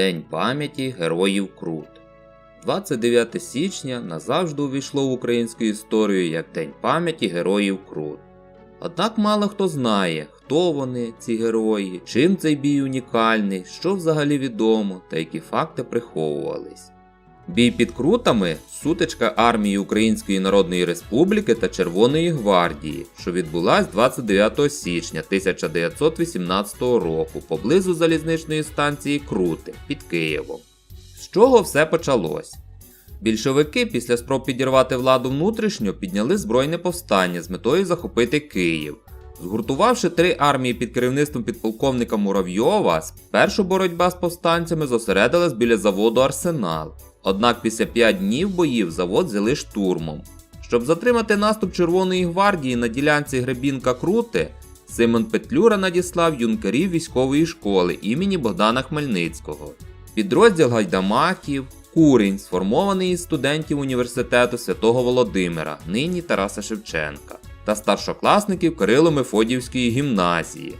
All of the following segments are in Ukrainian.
День пам'яті героїв Крут. 29 січня назавжди увійшло в українську історію як День пам'яті героїв Крут. Однак мало хто знає, хто вони, ці герої, чим цей бій унікальний, що взагалі відомо та які факти приховувались. Бій під Крутами сутичка армії Української Народної Республіки та Червоної гвардії, що відбулась 29 січня 1918 року поблизу залізничної станції Крути під Києвом. З чого все почалось? Більшовики після спроб підірвати владу внутрішньо підняли збройне повстання з метою захопити Київ. Згуртувавши три армії під керівництвом підполковника Муравйова, спершу боротьба з повстанцями зосередилась біля заводу Арсенал. Однак після 5 днів боїв завод взяли штурмом. Щоб затримати наступ Червоної гвардії на ділянці Гребінка Крути, Симон Петлюра надіслав юнкерів військової школи імені Богдана Хмельницького. Підрозділ гайдамаків Курінь, сформований із студентів університету Святого Володимира, нині Тараса Шевченка, та старшокласників Кирило-Мефодіївської гімназії.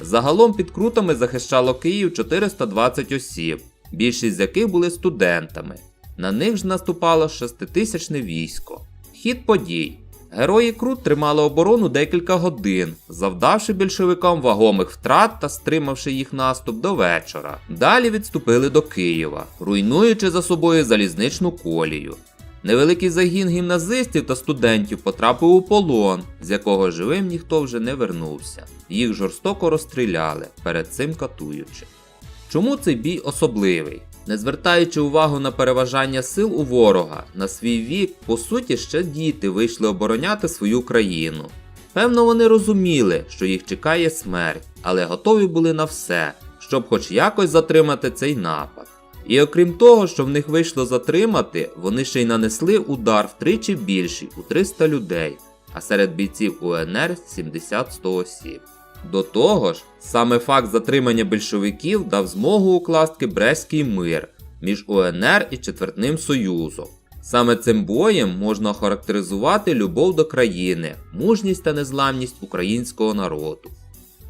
Загалом під крутами захищало Київ 420 осіб, більшість з яких були студентами. На них ж наступало шеститисячне військо. Хід подій. Герої Крут тримали оборону декілька годин, завдавши більшовикам вагомих втрат та стримавши їх наступ до вечора. Далі відступили до Києва, руйнуючи за собою залізничну колію. Невеликий загін гімназистів та студентів потрапив у полон, з якого живим ніхто вже не вернувся. Їх жорстоко розстріляли, перед цим катуючи. Чому цей бій особливий? Не звертаючи увагу на переважання сил у ворога, на свій вік, по суті, ще діти вийшли обороняти свою країну. Певно, вони розуміли, що їх чекає смерть, але готові були на все, щоб хоч якось затримати цей напад. І окрім того, що в них вийшло затримати, вони ще й нанесли удар втричі більший у 300 людей, а серед бійців УНР 70-100 осіб. До того ж, саме факт затримання більшовиків дав змогу укласти Брестський мир між УНР і Четвертним Союзом. Саме цим боєм можна охарактеризувати любов до країни, мужність та незламність українського народу.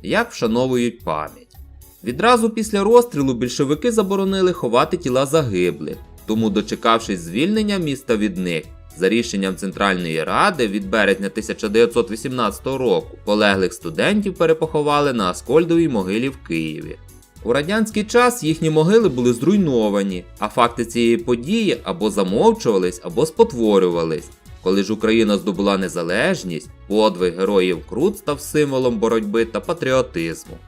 Як вшановують пам'ять. Відразу після розстрілу більшовики заборонили ховати тіла загиблих, тому, дочекавшись звільнення міста від них, за рішенням Центральної Ради від березня 1918 року полеглих студентів перепоховали на Аскольдовій могилі в Києві. У радянський час їхні могили були зруйновані, а факти цієї події або замовчувались, або спотворювались. Коли ж Україна здобула незалежність, подвиг героїв Крут став символом боротьби та патріотизму.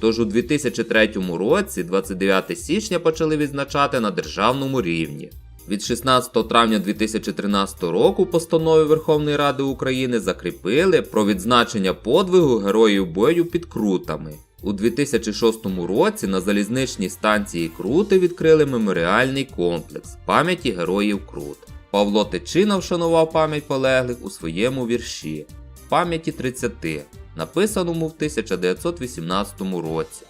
Тож у 2003 році, 29 січня, почали відзначати на державному рівні. Від 16 травня 2013 року постанови Верховної Ради України закріпили про відзначення подвигу героїв бою під крутами. У 2006 році на залізничній станції Крути відкрили меморіальний комплекс пам'яті героїв Крут. Павло Тичина вшанував пам'ять полеглих у своєму вірші Пам'яті 30, написаному в 1918 році.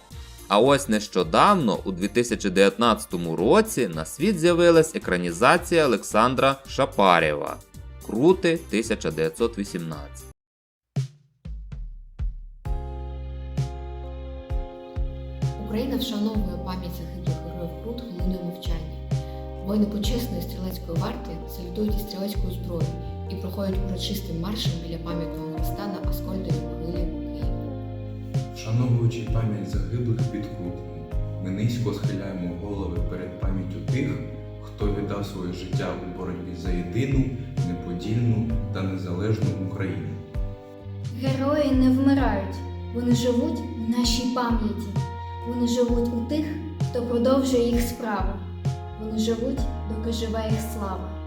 А ось нещодавно, у 2019 році, на світ з'явилась екранізація Олександра Шапарєва Крути 1918. Україна вшановує пам'ять загиблих героїв Крут хвилиною мовчання. Воїни почесної стрілецької варти салютують із стрілецькою зброєю і проходять урочистим маршем біля пам'ятного хреста на Аскольдовій могилі. Вшановуючи пам'ять загиблих під Крутами, ми низько схиляємо голови перед пам'яттю тих, хто віддав своє життя у боротьбі за єдину, неподільну та незалежну Україну. Герої не вмирають, вони живуть в нашій пам'яті. Вони живуть у тих, хто продовжує їх справу. Вони живуть, доки живе їх слава.